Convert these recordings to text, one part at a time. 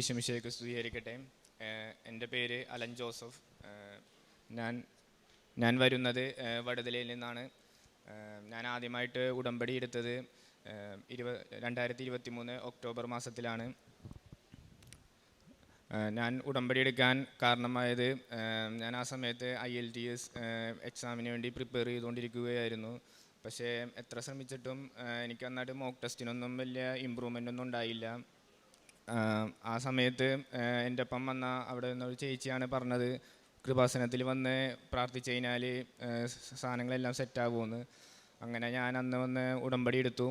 ഈശമിശയ്ക്ക് സ്തുതിയായിരിക്കട്ടെ എന്റെ പേര് അലൻ ജോസഫ്. ഞാൻ ഞാൻ വരുന്നത് വടതലയിൽ നിന്നാണ്. ഞാൻ ആദ്യമായിട്ട് ഉടമ്പടി എടുത്തത് ഇരുപ രണ്ടായിരത്തി ഇരുപത്തി മൂന്ന് ഒക്ടോബർ മാസത്തിലാണ്. ഞാൻ ഉടമ്പടി എടുക്കാൻ കാരണമായത് ഞാൻ ആ സമയത്ത് ഐ എൽ ടി എസ് എക്സാമിന് വേണ്ടി പ്രിപ്പയർ ചെയ്തുകൊണ്ടിരിക്കുകയായിരുന്നു. പക്ഷേ എത്ര ശ്രമിച്ചിട്ടും എനിക്ക് അന്നായിട്ട് മോക്ക് ടെസ്റ്റിനൊന്നും വലിയ ഇമ്പ്രൂവ്മെന്റ് ഒന്നും ഉണ്ടായില്ല. ആ സമയത്ത് എന്റെ ഒപ്പം വന്ന അവിടെ നിന്നൊരു ചേച്ചിയാണ് പറഞ്ഞത് കൃപാസനത്തിൽ വന്ന് പ്രാർത്ഥിച്ചു കഴിഞ്ഞാൽ സാധനങ്ങളെല്ലാം സെറ്റാകുമെന്ന് അങ്ങനെ ഞാൻ അന്ന് വന്ന് ഉടമ്പടി എടുത്തു.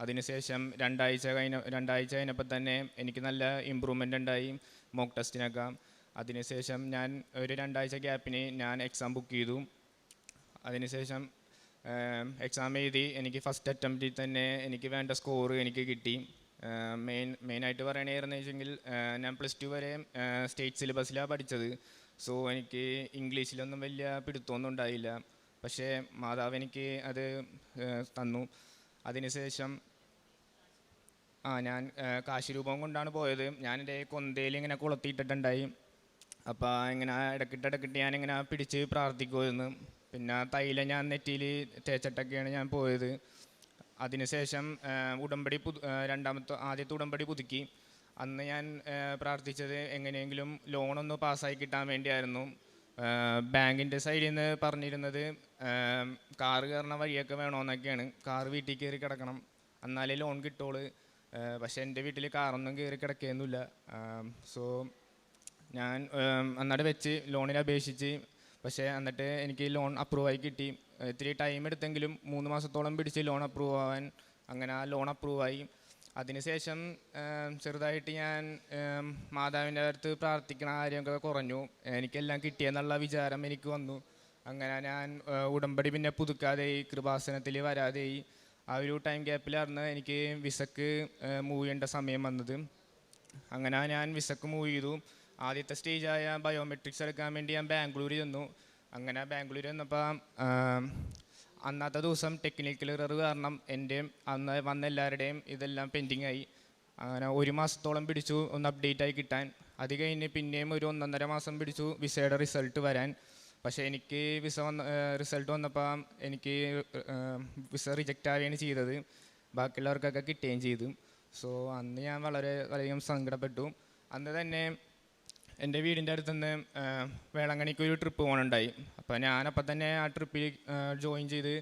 അതിനുശേഷം രണ്ടാഴ്ച കഴിഞ്ഞ രണ്ടാഴ്ച കഴിഞ്ഞപ്പോൾ തന്നെ എനിക്ക് നല്ല ഇമ്പ്രൂവ്മെന്റ് ഉണ്ടായി മോക്ക് ടെസ്റ്റിനൊക്കെ അതിനുശേഷം ഞാൻ ഒരു രണ്ടാഴ്ച ഗ്യാപ്പിന് ഞാൻ എക്സാം ബുക്ക് ചെയ്തു. അതിനുശേഷം എക്സാം എഴുതി എനിക്ക് ഫസ്റ്റ് അറ്റംപ്റ്റിൽ തന്നെ എനിക്ക് വേണ്ട സ്കോറ് എനിക്ക് കിട്ടി. മെയിൻ മെയിനായിട്ട് പറയണേന്ന് വെച്ചെങ്കിൽ ഞാൻ പ്ലസ് ടു വരെ സ്റ്റേറ്റ് സിലബസിലാണ് പഠിച്ചത്. സോ എനിക്ക് ഇംഗ്ലീഷിലൊന്നും വലിയ പിടുത്തമൊന്നും ഉണ്ടായില്ല. പക്ഷേ മാതാവ് എനിക്ക് അത് തന്നു. അതിനുശേഷം ആ ഞാൻ കാശിരൂപം കാശി രൂപം കൊണ്ടാണ് പോയത്. ഞാൻ എന്റെ കൊന്തയിൽ ഇങ്ങനെ കൊളുത്തിയിട്ടിട്ടുണ്ടായി. അപ്പോൾ ഇങ്ങനെ ഇടക്കിട്ട് ഇടക്കിട്ട് ഞാനിങ്ങനെ പിടിച്ച് പ്രാർത്ഥിക്കുമായിരുന്നു പിന്നെ തൈല ഞാൻ നെറ്റിയിൽ തേച്ചിട്ടൊക്കെയാണ് ഞാൻ പോയത്. അതിനുശേഷം ഉടമ്പടി പുതു രണ്ടാമത്തെ ആദ്യത്തെ ഉടമ്പടി പുതുക്കി. അന്ന് ഞാൻ പ്രാർത്ഥിച്ചത് എങ്ങനെയെങ്കിലും ലോണൊന്ന് പാസ്സായി കിട്ടാൻ വേണ്ടിയായിരുന്നു. ബാങ്കിന്റെ സൈഡിൽ നിന്ന് പറഞ്ഞിരുന്നത് കാറ് കയറണ വഴിയൊക്കെ വേണമെന്നൊക്കെയാണ് കാറ് വീട്ടിൽ കയറി കിടക്കണം. എന്നാലേ ലോൺ കിട്ടുള്ളൂ പക്ഷേ എന്റെ വീട്ടിൽ കാറൊന്നും കയറി കിടക്കുകയൊന്നുമില്ല സോ ഞാൻ അന്നാട് വെച്ച് ലോണിന് അപേക്ഷിച്ച് പക്ഷേ എന്നിട്ട് എനിക്ക് ലോൺ അപ്രൂവായി കിട്ടി. ഇത്തിരി ടൈം എടുത്തെങ്കിലും മൂന്ന് മാസത്തോളം പിടിച്ച് ലോൺ അപ്രൂവ് ആവാൻ അങ്ങനെ ആ ലോൺ അപ്രൂവ് ആയി. അതിനുശേഷം ചെറുതായിട്ട് ഞാൻ മാതാവിന്റെ അടുത്ത് പ്രാർത്ഥിക്കണ കാര്യമൊക്കെ കുറഞ്ഞു. എനിക്കെല്ലാം കിട്ടിയെന്നുള്ള വിചാരം എനിക്ക് വന്നു. അങ്ങനെ ഞാൻ ഉടമ്പടി പിന്നെ പുതുക്കാതെയായി കൃപാസനത്തിൽ വരാതെയായി ആ ഒരു ടൈം ഗ്യാപ്പിലായിരുന്നു എനിക്ക് വിസക്ക് മൂവ് ചെയ്യേണ്ട സമയം വന്നത്. അങ്ങനെ ഞാൻ വിസക്ക് മൂവ് ചെയ്തു. ആദ്യത്തെ സ്റ്റേജായ ബയോമെട്രിക്സ് എടുക്കാൻ വേണ്ടി ഞാൻ ബാംഗ്ലൂർ ചെന്നു. അങ്ങനെ ബാംഗ്ലൂർ വന്നപ്പോൾ അന്നത്തെ ദിവസം ടെക്നിക്കൽ എറർ കാരണം എന്റെയും അന്ന് വന്ന എല്ലാവരുടെയും ഇതെല്ലാം പെൻഡിങ് ആയി. അങ്ങനെ ഒരു മാസത്തോളം പിടിച്ചു ഒന്ന് അപ്ഡേറ്റ് ആയി കിട്ടാൻ. അത് കഴിഞ്ഞ് പിന്നെയും ഒരു ഒന്നൊന്നര മാസം പിടിച്ചു വിസയുടെ റിസൾട്ട് വരാൻ. പക്ഷേ എനിക്ക് വിസ വന്ന റിസൾട്ട് വന്നപ്പോൾ എനിക്ക് വിസ റിജക്റ്റ് ആവുകയാണ് ചെയ്തത്. ബാക്കിയുള്ളവർക്കൊക്കെ കിട്ടുകയും ചെയ്തു. സോ അന്ന് ഞാൻ വളരെ വളരെയധികം സങ്കടപ്പെട്ടു. അന്ന് തന്നെ എന്റെ വീടിന്റെ അടുത്ത് നിന്ന് വേളങ്ങണിക്ക് ഒരു ട്രിപ്പ് പോകണുണ്ടായി അപ്പോൾ ഞാനപ്പോൾ തന്നെ ആ ട്രിപ്പിൽ ജോയിൻ ചെയ്ത്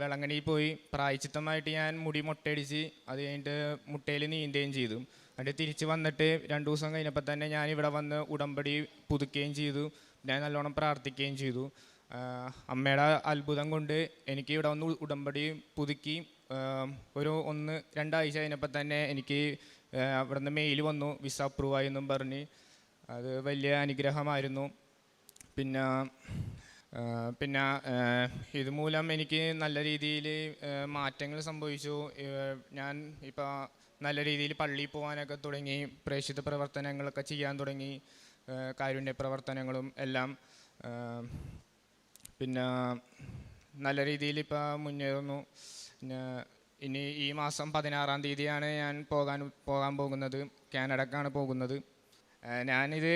വേളങ്ങണിയിൽ പോയി. പ്രായച്ചിത്തമായിട്ട് ഞാൻ മുടി മുട്ടയടിച്ച് അത് കഴിഞ്ഞിട്ട് മുട്ടയിൽ നീന്തുകയും ചെയ്തു. എന്നിട്ട് തിരിച്ച് വന്നിട്ട് രണ്ട് ദിവസം കഴിഞ്ഞപ്പോൾ തന്നെ ഞാൻ ഇവിടെ വന്ന് ഉടമ്പടി പുതുക്കുകയും ചെയ്തു. ഞാൻ നല്ലോണം പ്രാർത്ഥിക്കുകയും ചെയ്തു. അമ്മയുടെ അത്ഭുതം കൊണ്ട് എനിക്ക് ഇവിടെ വന്ന് ഉടമ്പടി പുതുക്കി ഒരു ഒന്ന് രണ്ടാഴ്ച കഴിഞ്ഞപ്പോൾ തന്നെ എനിക്ക് അവിടുന്ന് മെയിൽ വന്നു വിസ അപ്രൂവായി എന്നും പറഞ്ഞ്. അത് വലിയ അനുഗ്രഹമായിരുന്നു. പിന്നെ പിന്നെ ഇതുമൂലം എനിക്ക് നല്ല രീതിയിൽ മാറ്റങ്ങൾ സംഭവിച്ചു. ഞാൻ ഇപ്പോൾ നല്ല രീതിയിൽ പള്ളിയിൽ പോകാനൊക്കെ തുടങ്ങി പ്രേക്ഷിത പ്രവർത്തനങ്ങളൊക്കെ ചെയ്യാൻ തുടങ്ങി കാരുണ്യ പ്രവർത്തനങ്ങളും എല്ലാം. പിന്നെ നല്ല രീതിയിൽ ഇപ്പോൾ മുന്നേറുന്നു. പിന്നെ ഇനി ഈ മാസം പതിനാറാം തീയതിയാണ് ഞാൻ പോകാൻ പോകാൻ പോകുന്നത്. കാനഡക്കാണ് പോകുന്നത്. ഞാനിത്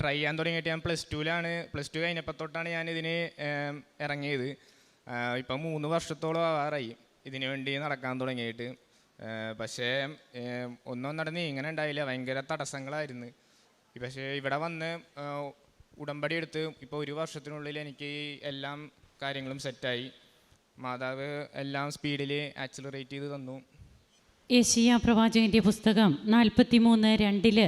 ട്രൈ ചെയ്യാൻ തുടങ്ങിയിട്ട് ഞാൻ പ്ലസ് ടുവിലാണ് പ്ലസ് ടു കഴിഞ്ഞപ്പോൾ തൊട്ടാണ് ഞാനിതിന് ഇറങ്ങിയത്. ഇപ്പം മൂന്ന് വർഷത്തോളം ആവാറായി. ഇതിനു വേണ്ടി നടക്കാൻ തുടങ്ങിയിട്ട്. പക്ഷേ ഒന്നും നടന്ന് ഇങ്ങനെ ഉണ്ടായില്ല ഭയങ്കര തടസ്സങ്ങളായിരുന്നു. പക്ഷേ ഇവിടെ വന്ന് ഉടമ്പടി എടുത്ത് ഇപ്പോൾ ഒരു വർഷത്തിനുള്ളിൽ എനിക്ക് എല്ലാം കാര്യങ്ങളും സെറ്റായി മാതാവ് എല്ലാം സ്പീഡിൽ ആക്സിലറേറ്റ് ചെയ്ത് തന്നു. ഏഷ്യ പ്രവാചകന്റെ പുസ്തകം നാൽപ്പത്തി മൂന്ന് രണ്ടിൽ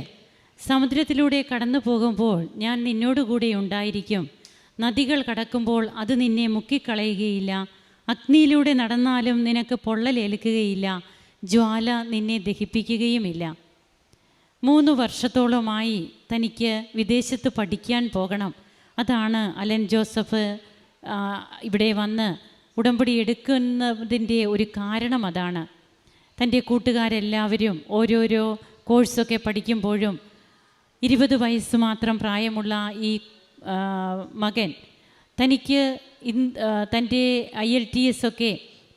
സമുദ്രത്തിലൂടെ കടന്നു പോകുമ്പോൾ ഞാൻ നിന്നോടുകൂടെ ഉണ്ടായിരിക്കും. നദികൾ കടക്കുമ്പോൾ അത് നിന്നെ മുക്കിക്കളയുകയില്ല. അഗ്നിയിലൂടെ നടന്നാലും നിനക്ക് പൊള്ളലേൽക്കുകയില്ല ജ്വാല നിന്നെ ദഹിപ്പിക്കുകയുമില്ല. മൂന്ന് വർഷത്തോളമായി തനിക്ക് വിദേശത്ത് പഠിക്കാൻ പോകണം. അതാണ് അലൻ ജോസഫ് ഇവിടെ വന്ന് ഉടമ്പടി എടുക്കുന്നതിന്റെ ഒരു കാരണം അതാണ്. തന്റെ കൂട്ടുകാരെല്ലാവരും ഓരോരോ കോഴ്സൊക്കെ പഠിക്കുമ്പോഴും ഇരുപത് വയസ്സ് മാത്രം പ്രായമുള്ള ഈ മകൻ തനിക്ക് ഇൻ തന്റെ ഐ എൽ ടി എസ് ഒക്കെ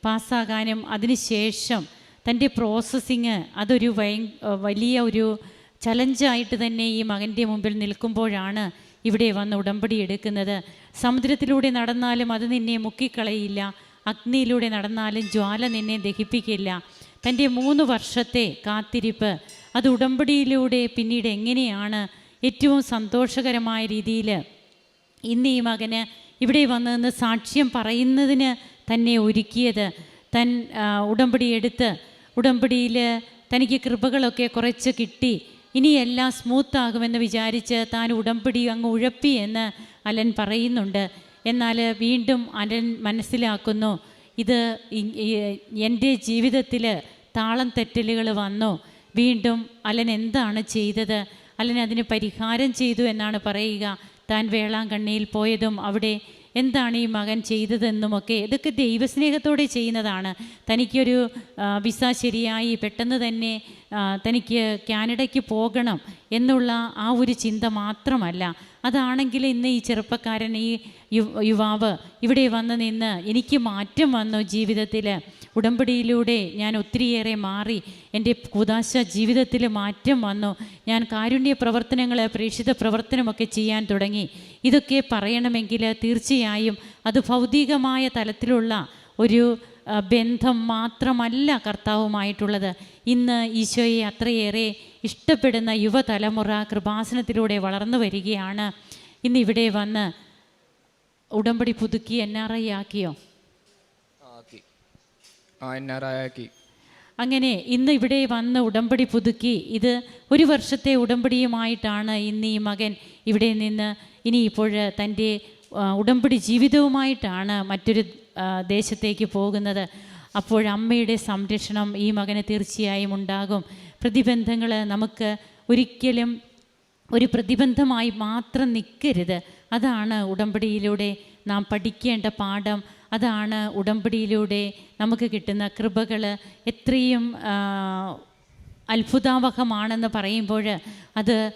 പാസ്സാകാനും അതിനുശേഷം തന്റെ പ്രോസസ്സിങ് അതൊരു വയ വലിയ ഒരു ചലഞ്ചായിട്ട് തന്നെ ഈ മകന്റെ മുമ്പിൽ നിൽക്കുമ്പോഴാണ് ഇവിടെ വന്ന് ഉടമ്പടി എടുക്കുന്നത്. സമുദ്രത്തിലൂടെ നടന്നാലും അത് നിന്നെ മുക്കിക്കളയില്ല. അഗ്നിയിലൂടെ നടന്നാലും ജ്വാല നിന്നെ ദഹിപ്പിക്കില്ല. തന്റെ മൂന്ന് വർഷത്തെ കാത്തിരിപ്പ് അത് ഉടമ്പടിയിലൂടെ പിന്നീട് എങ്ങനെയാണ് ഏറ്റവും സന്തോഷകരമായ രീതിയിൽ ഇന്ന് ഈ മകന് ഇവിടെ വന്നതെന്ന് സാക്ഷ്യം പറയുന്നതിന് തന്നെ ഒരുക്കിയത്. തൻ ഉടമ്പടി എടുത്ത് ഉടമ്പടിയിൽ തനിക്ക് കൃപകളൊക്കെ കുറച്ച് കിട്ടി. ഇനി എല്ലാം സ്മൂത്താകുമെന്ന് വിചാരിച്ച് താൻ ഉടമ്പടി അങ്ങ് ഉഴപ്പി എന്ന് അലൻ പറയുന്നുണ്ട്. എന്നാൽ വീണ്ടും അലൻ മനസ്സിലാക്കുന്നു ഇത് എന്റെ ജീവിതത്തിൽ താളം തെറ്റലുകൾ വന്നു. വീണ്ടും അലൻ എന്താണ് ചെയ്തത്? അലൻ അതിന് പരിഹാരം ചെയ്തു എന്നാണ് പറയുക. താൻ വേളാങ്കണ്ണിയിൽ പോയതും അവിടെ എന്താണ് ഈ മകൻ ചെയ്തതെന്നുമൊക്കെ ഇതൊക്കെ ദൈവസ്നേഹത്തോടെ ചെയ്യുന്നതാണ്. തനിക്കൊരു വിസ ശരിയായി പെട്ടെന്ന് തന്നെ തനിക്ക് കാനഡയ്ക്ക് പോകണം എന്നുള്ള ആ ഒരു ചിന്ത മാത്രമല്ല. അതാണെങ്കിൽ ഇന്ന് ഈ ചെറുപ്പക്കാരൻ ഈ യുവാവ് ഇവിടെ വന്ന് നിന്ന് എനിക്ക് മാറ്റം വന്നു ജീവിതത്തിൽ ഉടമ്പടിയിലൂടെ ഞാൻ ഒത്തിരിയേറെ മാറി എന്റെ കൂതാശ ജീവിതത്തിൽ മാറ്റം വന്നു. ഞാൻ കാരുണ്യ പ്രവർത്തനങ്ങൾ പ്രേക്ഷിത പ്രവർത്തനമൊക്കെ ചെയ്യാൻ തുടങ്ങി. ഇതൊക്കെ പറയണമെങ്കിൽ തീർച്ചയായും അത് ഭൗതികമായ തലത്തിലുള്ള ഒരു ബന്ധം മാത്രമല്ല കർത്താവുമായിട്ടുള്ളത്. ഇന്ന് ഈശോയെ അത്രയേറെ ഇഷ്ടപ്പെടുന്ന യുവതലമുറ കൃപാസനത്തിലൂടെ വളർന്നു വരികയാണ്. ഇന്ന് ഇവിടെ വന്ന് ഉടമ്പടി പുതുക്കി എൻ ആർ ഐ ആക്കിയോ ആക്കി ആ എൻ ആർ ആക്കി അങ്ങനെ ഇന്ന് ഇവിടെ വന്ന് ഉടമ്പടി പുതുക്കി. ഇത് ഒരു വർഷത്തെ ഉടമ്പടിയുമായിട്ടാണ് ഇന്ന് ഈ മകൻ ഇവിടെ നിന്ന് ഇനി ഇപ്പോൾ തന്റെ ഉടമ്പടി ജീവിതവുമായിട്ടാണ് മറ്റൊരു ദേശത്തേക്ക് പോകുന്നത്. അപ്പോൾ അമ്മയുടെ സംരക്ഷണം ഈ മകന് തീർച്ചയായും ഉണ്ടാകും. പ്രതിബന്ധങ്ങൾ നമുക്ക് ഒരിക്കലും ഒരു പ്രതിബന്ധമായി മാത്രം നിൽക്കരുത്. അതാണ് ഉടമ്പടിയിലൂടെ നാം പഠിക്കേണ്ട പാഠം. അതാണ് ഉടമ്പടിയിലൂടെ നമുക്ക് കിട്ടുന്ന കൃപകൾ എത്രയും അത്ഭുതാവഹമാണെന്ന് പറയുമ്പോൾ അത്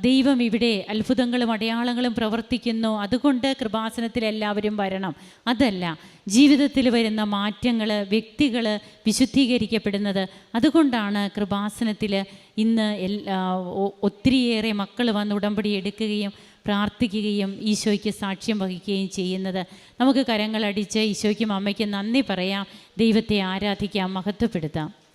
ദൈവം ഇവിടെ അത്ഭുതങ്ങളും അടയാളങ്ങളും പ്രവർത്തിക്കുന്നു. അതുകൊണ്ട് കൃപാസനത്തിൽ എല്ലാവരും വരണം. അതല്ല ജീവിതത്തിൽ വരുന്ന മാറ്റങ്ങൾ വ്യക്തികൾ വിശുദ്ധീകരിക്കപ്പെടുന്നത്. അതുകൊണ്ടാണ് കൃപാസനത്തിൽ ഇന്ന് എല്ലാ ഒത്തിരിയേറെ മക്കൾ വന്ന് ഉടമ്പടി എടുക്കുകയും പ്രാർത്ഥിക്കുകയും ഈശോയ്ക്ക് സാക്ഷ്യം വഹിക്കുകയും ചെയ്യുന്നത്. നമുക്ക് കരങ്ങളടിച്ച് ഈശോയ്ക്കും അമ്മയ്ക്കും നന്ദി പറയാം. ദൈവത്തെ ആരാധിക്കാം മഹത്വപ്പെടുത്താം.